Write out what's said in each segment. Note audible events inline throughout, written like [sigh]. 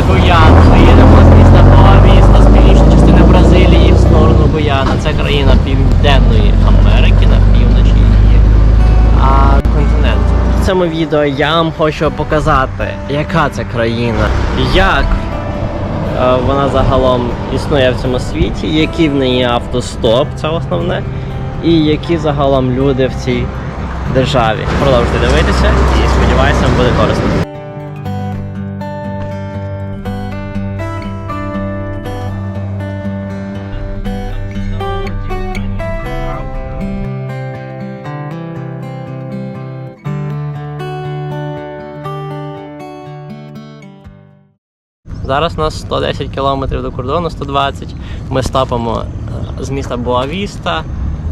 на. Ми їдемо з міста Боа-Віста, з північної частини Бразилії в сторону Гуяна. Це країна Південної Америки на півночі її а, континенту. В цьому відео я вам хочу показати, яка це країна, як е, вона загалом існує в цьому світі, який в неї автостоп, це основне, і які загалом люди в цій державі. Продовжуйте дивитися і сподіваюся, вам буде корисно. Зараз у нас 110 кілометрів до кордону, 120. Ми стопимо е, з міста Боавіста.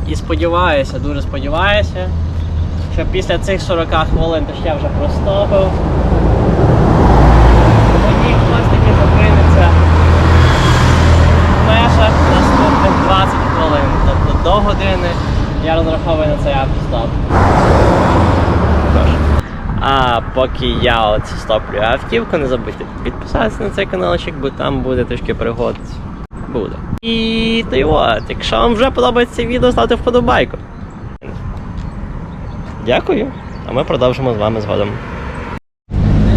І сподіваюся, дуже сподіваюся, що після цих 40 хвилин то ще вже простопив. Тоді хтось таки зупиниться в межах наступних 20 хвилин. Тобто до години я розраховую на цей автостоп. А поки я от стоплю автівку, не забудьте підписатися на цей каналчик, бо там буде трішки пригод. Буде. І то й от, якщо вам вже подобається відео, ставте вподобайку. Дякую. А ми продовжимо з вами згодом.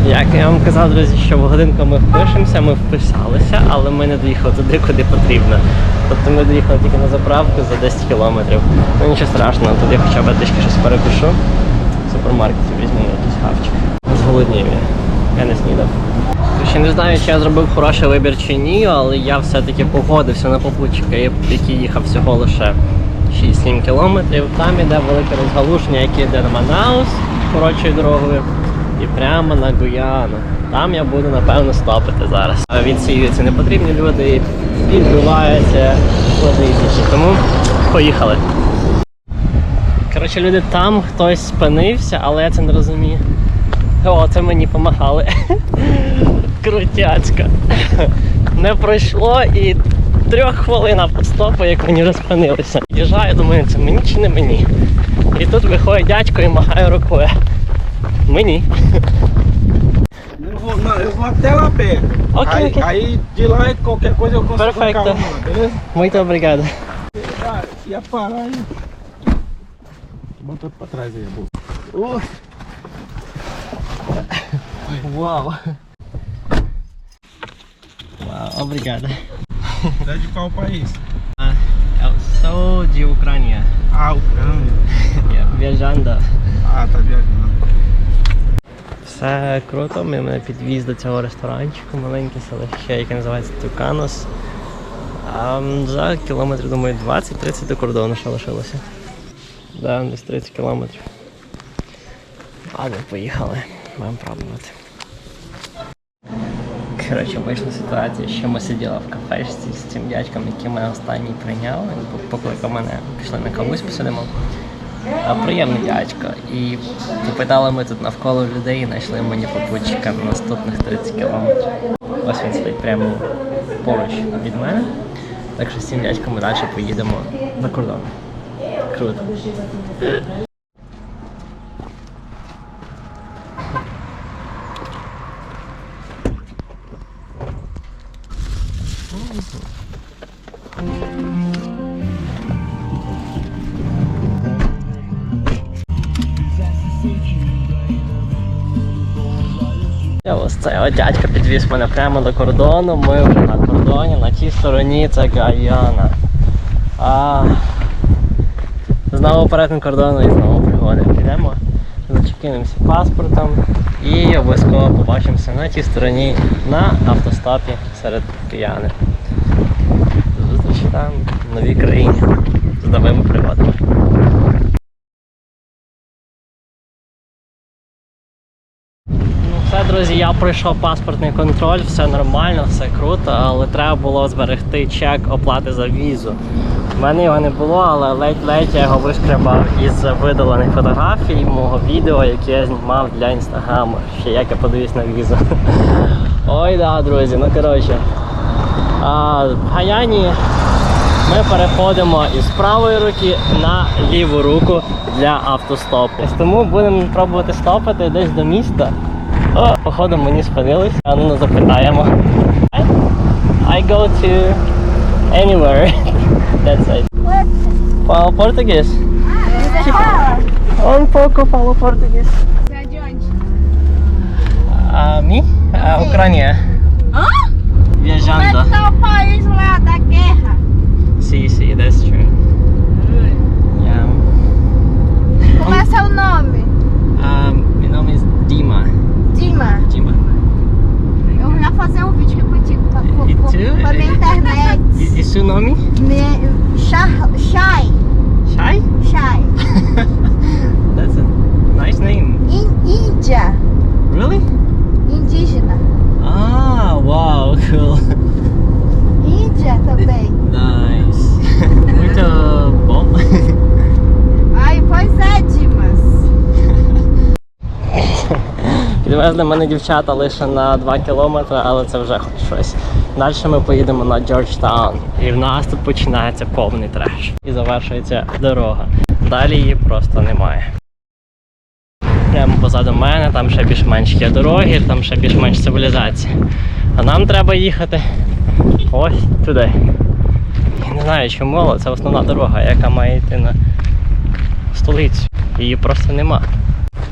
Як я вам казав, друзі, що в годинку ми впишемося, ми вписалися, але ми не доїхали туди, куди потрібно. Тобто ми доїхали тільки на заправку за 10 кілометрів. Ну нічого страшного, тут я хоча б трішки щось перепишу. В супермаркеті візьму якийсь хавчик. Зголоднів я. Я не снідав. Ще не знаю, чи я зробив хороший вибір чи ні, але я все-таки погодився на попутчика, який їхав всього лише 6-7 кілометрів. Там іде велике розгалушення, яке йде на Манаус коротшою дорогою. І прямо на Гуяну. Там я буду напевно стопити зараз. Відсіюються непотрібні люди відбиваються позиції. Тому поїхали. Коротше, люди, там хтось спинився, але я це не розумію. О, це мені помагали. [laughs] Крутяцька. Не пройшло і трьох хвилин автостопу, як вони розпинилися. Їжджаю, думаю, це мені чи не мені. І тут виходить дядько і махає рукою. Perto. Ok, aí, de lá qualquer coisa eu consigo Perfeito. Muito obrigado. Ia parar aí. Trás aí, a bolsa. Uh. Uau. Uau, obrigado. Você de qual país? Ah, eu sou de Ucrânia. Ah, Ucrânia. Viajando. Ah, tá viajando. Все круто, ми мене підвіз до цього ресторанчику, маленьке селище, яке називається Туканос. А м, за кілометрів, думаю, 20-30 до кордону ще лишилося. Да, десь 30 кілометрів. Ладно, поїхали. Будемо пробувати. Коротше, вийшла ситуація, що ми сиділи в кафешці з цим дядьком, який мене останній прийняв. Він покликав мене, пішли на кавусь посидимо. А, Приємний дядько. І попитали ми тут навколо людей і знайшли мені попутчика на наступних 30 кілометрів. Ось він стоїть прямо поруч від мене. Так що з цим дядьком ми далі поїдемо за кордон. Круто. Ось цей от дядько підвіз мене прямо до кордону. Ми вже на кордоні, на тій стороні це Гаяна. А, знову перетин кордону і знову пригоди. Підемо, зачекинемося паспортом і обов'язково побачимося на тій стороні на автостопі серед кияни. Зустрічі там в новій країні з новими пригодами. Ну все, друзі, я пройшов паспортний контроль, все нормально, все круто, але треба було зберегти чек оплати за візу. У мене його не було, але ледь-ледь я його вишкрябав із видалених фотографій мого відео, яке я знімав для інстаграму. Ще як я подивлюсь на візу. Ой, да, друзі, ну коротше. В Гаяні ми переходимо із правої руки на ліву руку для автостопу. Тому будемо пробувати стопити десь до міста. О, походу мені спинились, а ну запитаємо. I, I go to anywhere. That's it. Falo português. Um pouco falo português. Você é de onde? A mim? A Ucrânia. E tu? pra minha internet. E, e seu nome? Me, Shai. Shai. Shai? Shai. That's a nice name. In, Índia. Really? Indígena. Ah, wow, cool. Índia também. Nice. Muito bom. Ai, pois é, Dimas. Підвезли мене дівчата лише на 2 кілометри, але це вже хоч щось. Далі ми поїдемо на Джорджтаун. І в нас тут починається повний треш. І завершується дорога. Далі її просто немає. Прямо позаду мене, там ще більш-менш є дороги, там ще більш-менш цивілізація. А нам треба їхати ось туди. Я не знаю чому, але це основна дорога, яка має йти на столицю. Її просто нема.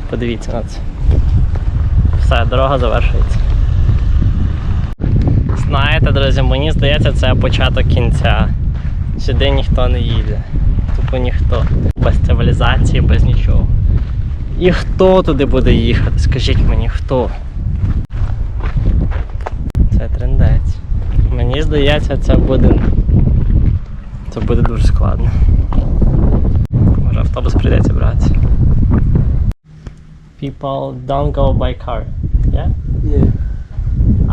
Подивіться на це. Все, дорога завершується. Знаєте, друзі, мені здається, це початок кінця. Сюди ніхто не їде. Тупо ніхто. Без цивілізації, без нічого. І хто туди буде їхати? Скажіть мені, хто? Це трендець. Мені здається, це буде. Це буде дуже складно. Може автобус прийдеться брати. People don't go by car. Yeah? Yeah.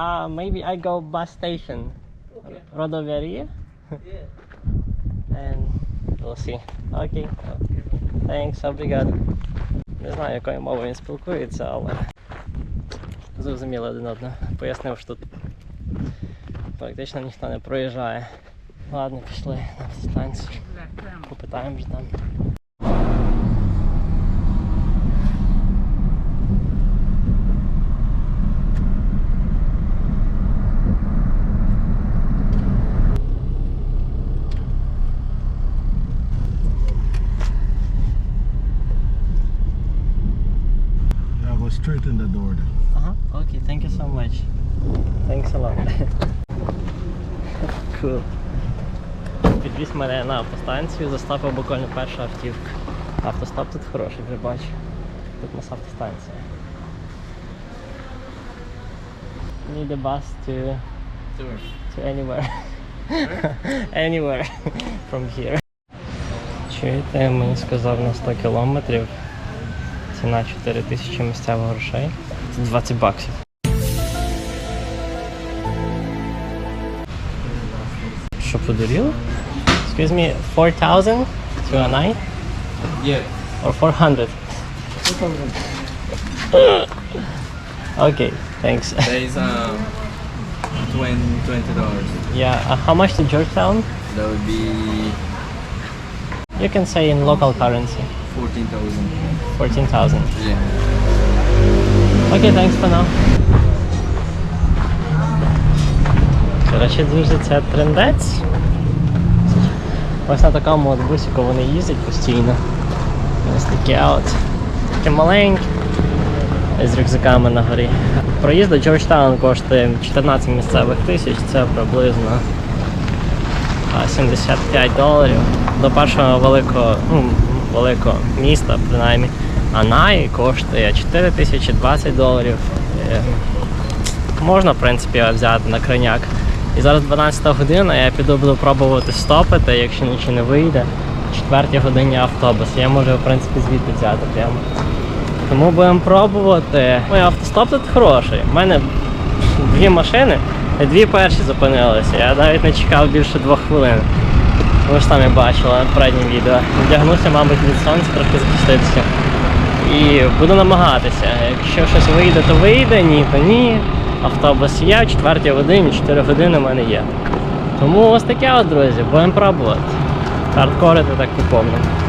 Uh, maybe I go bus station. Rodoveria? And we'll see. Okay. Thanks, obrigado. Не знаю, якою мовою він спілкується, але зрозуміли один одного. Пояснив, що тут практично ніхто не проїжджає. Ладно, пішли на автостанцію. Попитаємо вже там. Підвіз мене на автостанцію, заставив буквально перша автівка. Автостоп тут хороший, вже бачу. Тут у нас автостанція. Need a bus to, to anywhere. [laughs] anywhere from here. Чуєте, мені сказав на 100 кілометрів. Ціна 4 тисячі місцевих грошей. Це 20 баксів. Що подуріло? Excuse me, 4,000 to a night? Yeah. Or 400? [laughs] okay, thanks. [laughs] There is um, 20 dollars. yeah, uh, how much to Georgetown? That would be You can say in local currency. fourteen thousand. 14,000. Yeah. Окей, thanks for now. Коротше, друзі, це трендець. Ось на такому от бусику вони їздять постійно. Ось такі от. Такі маленькі. З рюкзаками на горі. Проїзд до Джорджтаун коштує 14 місцевих тисяч, це приблизно 75 доларів. До першого великого, ну, великого міста, принаймні. Анай коштує 4 тисячі 20 доларів. Е, Можна, в принципі, взяти на крайняк. І зараз 12 година, я піду буду пробувати стопити, якщо нічого не вийде. В 4 годині автобус. Я можу, в принципі, звідти взяти прямо. Тому будемо пробувати. Ой, автостоп тут хороший. У мене дві машини, і дві перші зупинилися. Я навіть не чекав більше двох хвилин. Ви ж самі бачили на переднім відео. Вдягнувся, мабуть, від сонця, трохи захиститися. І буду намагатися. Якщо щось вийде, то вийде, ні, то ні. Автобус є, в 4 годині, 4 години в мене є. Тому ось таке от, друзі, будемо пробувати. Хардкорити так по повному.